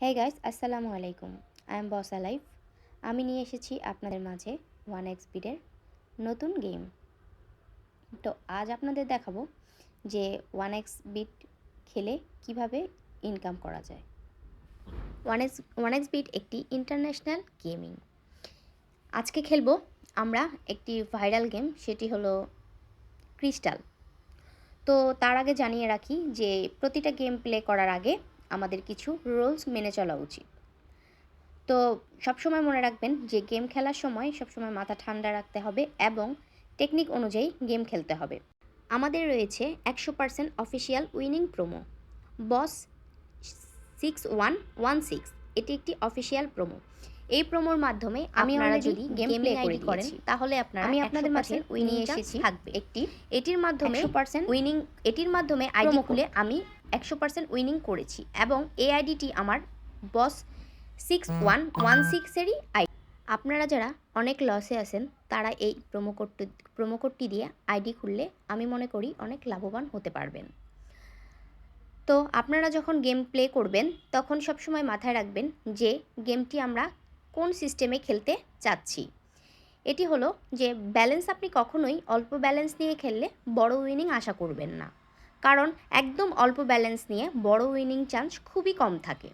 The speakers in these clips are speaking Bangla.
হে গাইস আসসালামু আলাইকুম আই এম বস আলাইফ আমি নিয়ে এসেছি আপনাদের মাঝে ওয়ান এক্স বিডের নতুন গেম তো আজ আপনাদের দেখাবো যে ওয়ান এক্স বিট খেলে কীভাবে ইনকাম করা যায়। One X one X bet একটি ইন্টারন্যাশনাল গেমিং আজকে খেলব আমরা একটি ভাইরাল গেম সেটি হলো ক্রিস্টাল তো তার আগে জানিয়ে রাখি যে প্রতিটা গেম প্লে করার আগে আমাদের কিছু রুলস মেনে চলা উচিত। তো সবসময় মনে রাখবেন যে গেম খেলার সময় সবসময় মাথা ঠান্ডা রাখতে হবে এবং টেকনিক অনুযায়ী গেম খেলতে হবে। আমাদের রয়েছে একশো percent official winning promo. Boss six one one six এটি একটি অফিসিয়াল প্রোমো। এই প্রোমোর মাধ্যমে আমি আপনারা যদি গেম প্লে করে করে করেন তাহলে আপনারা আমি আপনাদের মাঝে নিয়ে এসেছি থাকবে। একটি। এটির মাধ্যমে পার্সেন্ট উইনিং এটির মাধ্যমে আইডি খুলে আমি একশো পার্সেন্ট উইনিং করেছি এবং এই আইডিটি আমার বস সিক্স ওয়ান ওয়ান সিক্সেরই আইডি আপনারা যারা অনেক লসে আছেন, তারা এই প্রোমো কোডটি প্রোমো কোডটি দিয়ে আইডি খুললে আমি মনে করি অনেক লাভবান হতে পারবেন। তো আপনারা যখন গেম প্লে করবেন, তখন সবসময় মাথায় রাখবেন যে গেমটি আমরা কোন সিস্টেমে খেলতে চাচ্ছি। এটি হলো যে ব্যালেন্স আপনি কখনোই অল্প ব্যালেন্স নিয়ে খেললে বড় উইনিং আশা করবেন না। কারণ একদম অল্প ব্যালেন্স নিয়ে বড় উইনিং চান্স খুবই কম থাকে।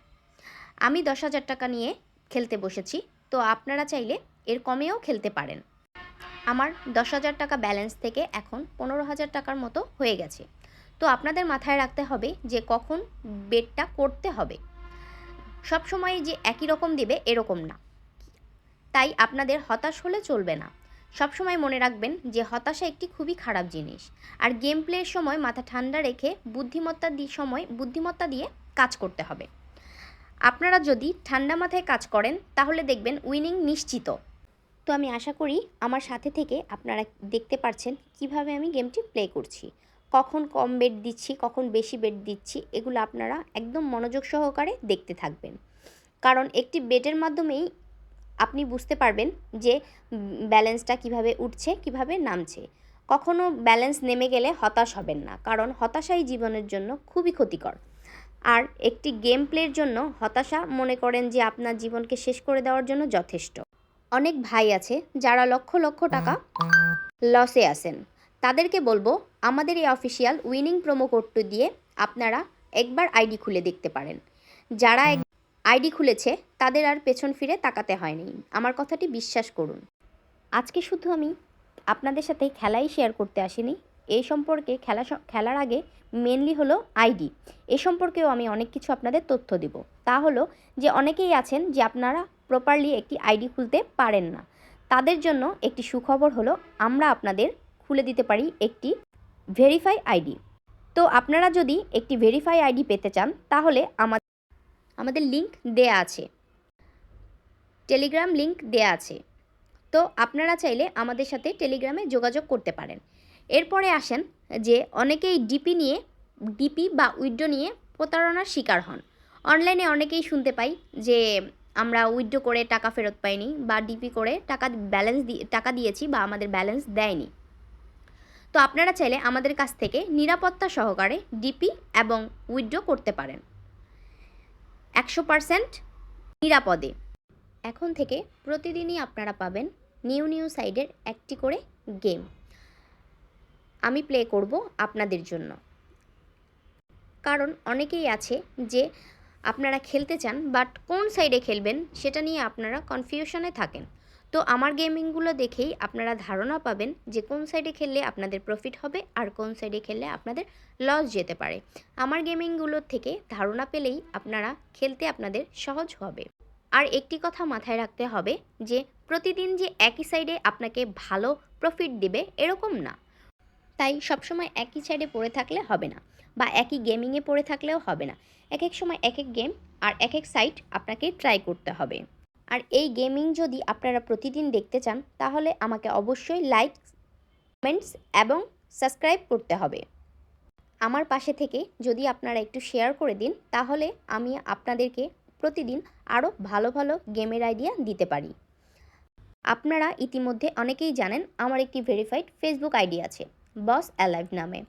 আমি দশ হাজার টাকা নিয়ে খেলতে বসেছি, তো আপনারা চাইলে এর কমেও খেলতে পারেন। আমার দশ হাজার টাকা ব্যালেন্স থেকে এখন পনেরো হাজার টাকার মতো হয়ে গেছে। তো আপনাদের মাথায় রাখতে হবে যে কখন বেটটা করতে হবে। সব সময় যে একই রকম দেবে এরকম না। তাই আপনাদের হতাশ হলে চলবে না। সবসময় মনে রাখবেন যে হতাশা একটি খুবই খারাপ জিনিস। আর গেম প্লের সময় মাথা ঠান্ডা রেখে বুদ্ধিমত্তা দিয়ে সময় বুদ্ধিমত্তা দিয়ে কাজ করতে হবে। আপনারা যদি ঠান্ডা মাথায় কাজ করেন, তাহলে দেখবেন উইনিং নিশ্চিত। তো আমি আশা করি আমার সাথে থেকে আপনারা দেখতে পারছেন কীভাবে আমি গেমটি প্লে করছি। কখন কম বেড দিচ্ছি, কখন বেশি বেড দিচ্ছি, এগুলো আপনারা একদম মনোযোগ সহকারে দেখতে থাকবেন। কারণ একটি বেটের মাধ্যমেই আপনি বুঝতে পারবেন যে ব্যালেন্সটা কীভাবে উঠছে কীভাবে নামছে। কখনো ব্যালেন্স নেমে গেলে হতাশ হবেন না কারণ হতাশাই জীবনের জন্য খুবই ক্ষতিকর। আর একটি গেম প্লের জন্য হতাশা মনে করেন যে আপনার জীবনকে শেষ করে দেওয়ার জন্য যথেষ্ট। অনেক ভাই আছে যারা লক্ষ লক্ষ টাকা লসে আসেন তাদেরকে বলব আমাদের এই অফিসিয়াল উইনিং প্রোমো কোডটি দিয়ে আপনারা একবার আইডি খুলে দেখতে পারেন। যারা আইডি খুলেছে, তাদের আর পেছন ফিরে তাকাতে হয়নি। আমার কথাটি বিশ্বাস করুন। আজকে শুধু আমি আপনাদের সাথে খেলাই শেয়ার করতে আসিনি। এই সম্পর্কে খেলা খেলার আগে মেনলি হলো আইডি। এ সম্পর্কেও আমি অনেক কিছু আপনাদের তথ্য দিব। তা হলো যে অনেকেই আছেন যে আপনারা প্রপারলি একটি আইডি খুলতে পারেন না। তাদের জন্য একটি সুখবর হলো আমরা আপনাদের খুলে দিতে পারি একটি ভেরিফাই আইডি। তো আপনারা যদি একটি ভেরিফাই আইডি পেতে চান, তাহলে আমাদের আমাদের লিংক দেয়া আছে। টেলিগ্রাম লিংক দেয়া আছে। তো আপনারা চাইলে আমাদের সাথে টেলিগ্রামে যোগাযোগ করতে পারেন। এরপরে আসেন যে অনেকেই ডিপি নিয়ে ডিপি বা উইড্রো নিয়ে প্রতারণার শিকার হন। অনলাইনে অনেকেই শুনতে পাই যে আমরা উইড্রো করে টাকা ফেরত পাইনি বা ডিপি করে টাকা ব্যালেন্স দিয়ে টাকা দিয়েছি বা আমাদের ব্যালেন্স দেয়নি। তো আপনারা চাইলে আমাদের কাছ থেকে নিরাপত্তা সহকারে ডিপি এবং উইথড্র করতে পারেন। একশো পারসেন্ট নিরাপদে। এখন থেকে প্রতিদিনই আপনারা পাবেন নিউ নিউ সাইডের একটি করে গেম। আমি প্লে করব আপনাদের জন্য। কারণ অনেকেই আছে যে আপনারা খেলতে চান, বাট কোন সাইডে খেলবেন সেটা নিয়ে আপনারা কনফিউশনে থাকেন। তো আমার গেমিংগুলো দেখেই আপনারা ধারণা পাবেন যে কোন সাইডে খেললে আপনাদের প্রফিট হবে আর কোন সাইডে খেললে আপনাদের লস যেতে পারে। আমার গেমিংগুলোর থেকে ধারণা পেলেই আপনারা খেলতে আপনাদের সহজ হবে। আর একটি কথা মাথায় রাখতে হবে যে প্রতিদিন যে একই সাইডে আপনাকে ভালো প্রফিট দেবে এরকম না। তাই সবসময় একই সাইডে পড়ে থাকলে হবে না বা একই গেমিংয়ে পড়ে থাকলেও হবে না। এক এক সময় এক এক গেম আর এক এক সাইট আপনাকে ট্রাই করতে হবে। আর এই গেমিং যদি আপনারা প্রতিদিন দেখতে চান, তাহলে আমাকে অবশ্যই লাইক কমেন্টস এবং সাবস্ক্রাইব করতে হবে। আমার পাশে থেকে যদি আপনারা একটু শেয়ার করে দিন, তাহলে আমি আপনাদেরকে প্রতিদিন আরও ভালো ভালো গেমের আইডিয়া দিতে পারি। আপনারা ইতিমধ্যে অনেকেই জানেন, আমার একটি ভেরিফাইড ফেসবুক আইডি আছে বস অ্যালাইভ নামে।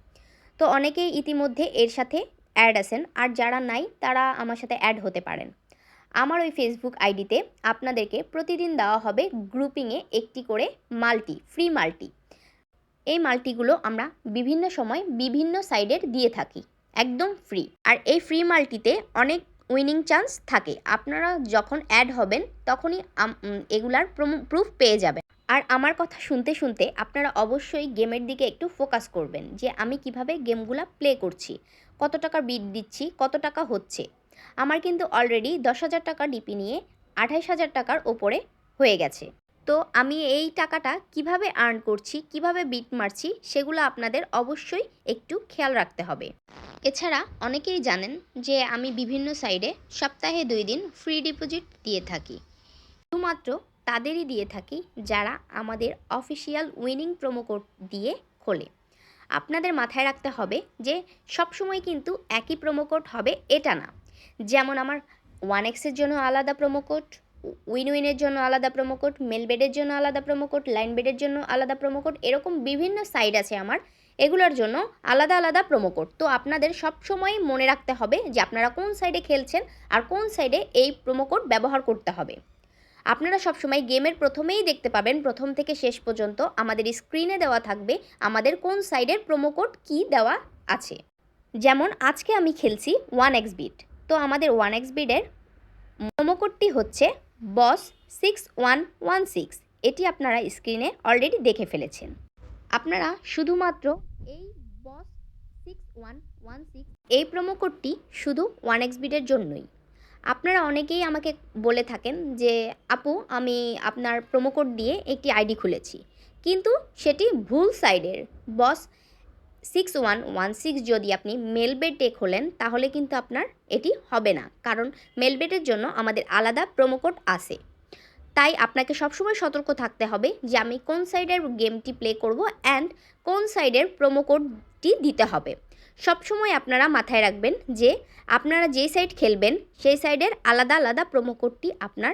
তো অনেকেই ইতিমধ্যে এর সাথে অ্যাড আছেন, আর যারা নাই, তারা আমার সাথে অ্যাড হতে পারেন। আমার ওই ফেসবুক আইডিতে আপনাদেরকে প্রতিদিন দেওয়া হবে গ্রুপিংয়ে একটি করে মাল্টি ফ্রি মাল্টি। এই মাল্টিগুলো আমরা বিভিন্ন সময় বিভিন্ন সাইডের দিয়ে থাকি, একদম ফ্রি আর এই ফ্রি মাল্টিতে অনেক উইনিং চান্স থাকে। আপনারা যখন অ্যাড হবেন, তখনই এগুলার প্রুফ পেয়ে যাবেন। আর আমার কথা শুনতে শুনতে আপনারা অবশ্যই গেমের দিকে একটু ফোকাস করবেন যে আমি কীভাবে গেমগুলা প্লে করছি, কত টাকার বিট দিচ্ছি, কত টাকা হচ্ছে। আমার কিন্তু অলরেডি দশ হাজার টাকা ডিপি নিয়ে আঠাইশ হাজার টাকার ওপরে হয়ে গেছে। তো আমি এই টাকাটা কীভাবে আর্ন করছি, কীভাবে বিট মারছি, সেগুলো আপনাদের অবশ্যই একটু খেয়াল রাখতে হবে। এছাড়া অনেকেই জানেন যে আমি বিভিন্ন সাইডে সপ্তাহে দুই দিন ফ্রি ডিপোজিট দিয়ে থাকি। শুধুমাত্র তাদেরই দিয়ে থাকি যারা আমাদের অফিসিয়াল উইনিং প্রোমো কোড দিয়ে খোলে। আপনাদের মাথায় রাখতে হবে যে সবসময় কিন্তু একই প্রোমো কোড হবে, এটা না। যেমন আমার ওয়ান এক্সের জন্য আলাদা প্রোমো কোড উইন উইনের জন্য আলাদা প্রোমো কোড মেল বেডের জন্য আলাদা প্রোমো কোড লাইন বেডের জন্য আলাদা প্রোমো কোড এরকম বিভিন্ন সাইড আছে আমার। এগুলোর জন্য আলাদা আলাদা প্রোমো কোড তো আপনাদের সব সময় মনে রাখতে হবে যে আপনারা কোন সাইডে খেলছেন আর কোন সাইডে এই প্রোমো কোড ব্যবহার করতে হবে। আপনারা সবসময় গেমের প্রথমেই দেখতে পাবেন, প্রথম থেকে শেষ পর্যন্ত আমাদের স্ক্রিনে দেওয়া থাকবে আমাদের কোন সাইডের প্রোমো কোড কী দেওয়া আছে। যেমন আজকে আমি খেলছি ওয়ান এক্স বিট তো আমাদের ওয়ান এক্স বিডের কোডটি হচ্ছে boss six one one six এটি আপনারা স্ক্রিনে অলরেডি দেখে ফেলেছেন। আপনারা শুধুমাত্র এই boss six one one six এই কোডটি শুধু ওয়ান এক্স বিডের জন্যই। আপনারা অনেকেই আমাকে বলে থাকেন যে, আপু, আমি আপনার কোড দিয়ে একটি আইডি খুলেছি। কিন্তু সেটি ভুল সাইডের boss six one one six যদি আপনি মেলবেটে খোলেন, তাহলে কিন্তু আপনার এটি হবে না। কারণ মেলবেটের জন্য আমাদের আলাদা প্রোমো কোড আছে। তাই আপনাকে সবসময় সতর্ক থাকতে হবে যে আমি কোন সাইডের গেমটি প্লে করব অ্যান্ড কোন সাইডের প্রোমো কোডটি দিতে হবে। সবসময় আপনারা মাথায় রাখবেন যে আপনারা যেই সাইড খেলবেন, সেই সাইডের আলাদা আলাদা প্রোমো কোডটি আপনার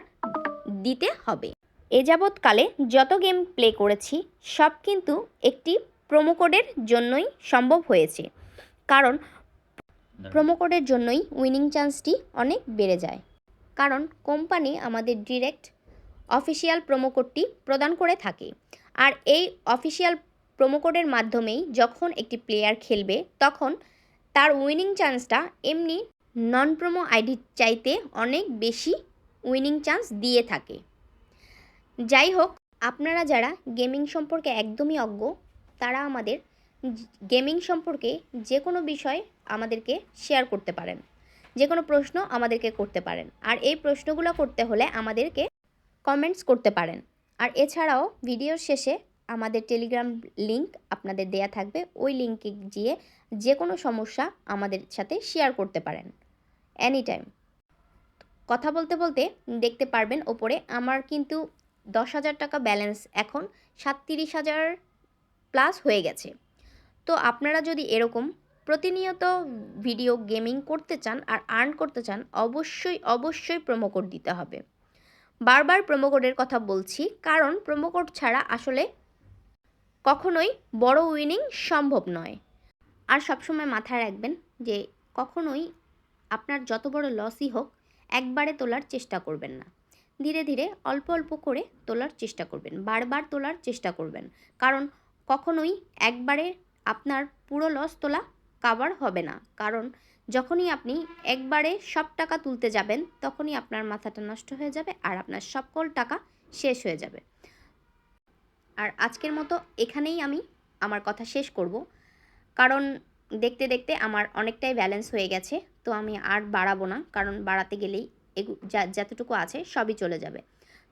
দিতে হবে। এ যাবৎকালে যত গেম প্লে করেছি, সব কিন্তু একটি প্রোমো কোডের জন্যই সম্ভব হয়েছে। কারণ প্রোমো কোডের জন্যই উইনিং চান্সটি অনেক বেড়ে যায়। কারণ কোম্পানি আমাদের ডিরেক্ট অফিসিয়াল প্রোমো কোডটি প্রদান করে থাকে। আর এই অফিসিয়াল প্রোমো কোডের মাধ্যমেই যখন একটি প্লেয়ার খেলবে তখন তার উইনিং চান্সটা এমনি নন প্রোমো আইডির চাইতে অনেক বেশি উইনিং চান্স দিয়ে থাকে। যাই হোক আপনারা যারা গেমিং সম্পর্কে একদমই অজ্ঞ তারা আমাদের গেমিং সম্পর্কে যে কোনো বিষয় আমাদেরকে শেয়ার করতে পারেন। যে কোনো প্রশ্ন আমাদেরকে করতে পারেন। আর এই প্রশ্নগুলো করতে হলে আমাদেরকে কমেন্টস করতে পারেন। আর এছাড়াও ভিডিওর শেষে আমাদের টেলিগ্রাম লিংক আপনাদের দেয়া থাকবে। ওই লিঙ্কে গিয়ে যে কোনো সমস্যা আমাদের সাথে শেয়ার করতে পারেন। এনি টাইম কথা বলতে বলতে দেখতে পারবেন ওপরে, আমার কিন্তু দশ হাজার টাকা ব্যালেন্স এখন সাতত্রিশ হাজার প্লাস হয়ে গেছে। তো আপনারা যদি এরকম প্রতিনিয়ত ভিডিও গেমিং করতে চান আর আর্ন করতে চান, অবশ্যই অবশ্যই প্রোমো কোড দিতে হবে। বারবার প্রোমো কোডের কথা বলছি, কারণ প্রোমো কোড ছাড়া আসলে কখনোই বড় উইনিং সম্ভব নয়। আর সবসময় মাথায় রাখবেন যে কখনোই আপনার যত বড় লসই হোক, একবারে তোলার চেষ্টা করবেন না। ধীরে ধীরে অল্প অল্প করে তোলার চেষ্টা করবেন, বারবার তোলার চেষ্টা করবেন। কারণ কখনোই একবারে আপনার পুরো লস তোলা কাভার হবে না। কারণ যখনই আপনি একবারে সব টাকা তুলতে যাবেন, তখনই আপনার মাথাটা নষ্ট হয়ে যাবে আর আপনার সকল টাকা শেষ হয়ে যাবে। আর আজকের মতো এখানেই আমি আমার কথা শেষ করব। কারণ দেখতে দেখতে আমার অনেকটাই ব্যালেন্স হয়ে গেছে, তো আমি আর বাড়াবো না। কারণ বাড়াতে গেলেই এগু যা যতটুকু আছে সবই চলে যাবে।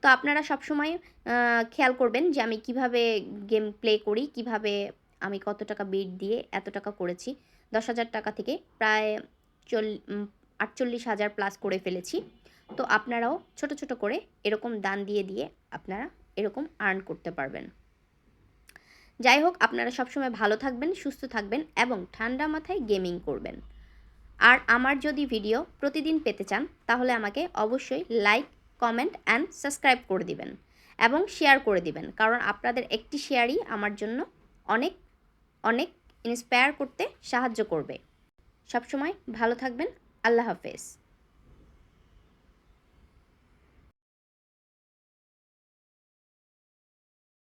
তো আপনারা সবসময় খেয়াল করবেন যে আমি কীভাবে গেম প্লে করি, কীভাবে আমি কত টাকা বিট দিয়ে এত টাকা করেছি। দশ হাজার টাকা থেকে প্রায় চল আটচল্লিশ হাজার প্লাস করে ফেলেছি। তো আপনারাও ছোট ছোট করে এরকম দান দিয়ে দিয়ে আপনারা এরকম আর্ন করতে পারবেন। যাই হোক, আপনারা সবসময় ভালো থাকবেন, সুস্থ থাকবেন এবং ঠান্ডা মাথায় গেমিং করবেন। আর আমার যদি ভিডিও প্রতিদিন পেতে চান, তাহলে আমাকে অবশ্যই লাইক কমেন্ট অ্যান্ড সাবস্ক্রাইব করে দিবেন এবং শেয়ার করে দিবেন। কারণ আপনাদের একটি শেয়ারই আমার জন্য অনেক অনেক ইন্সপায়ার করতে সাহায্য করবে। সবসময় ভালো থাকবেন। আল্লাহ হাফেজ।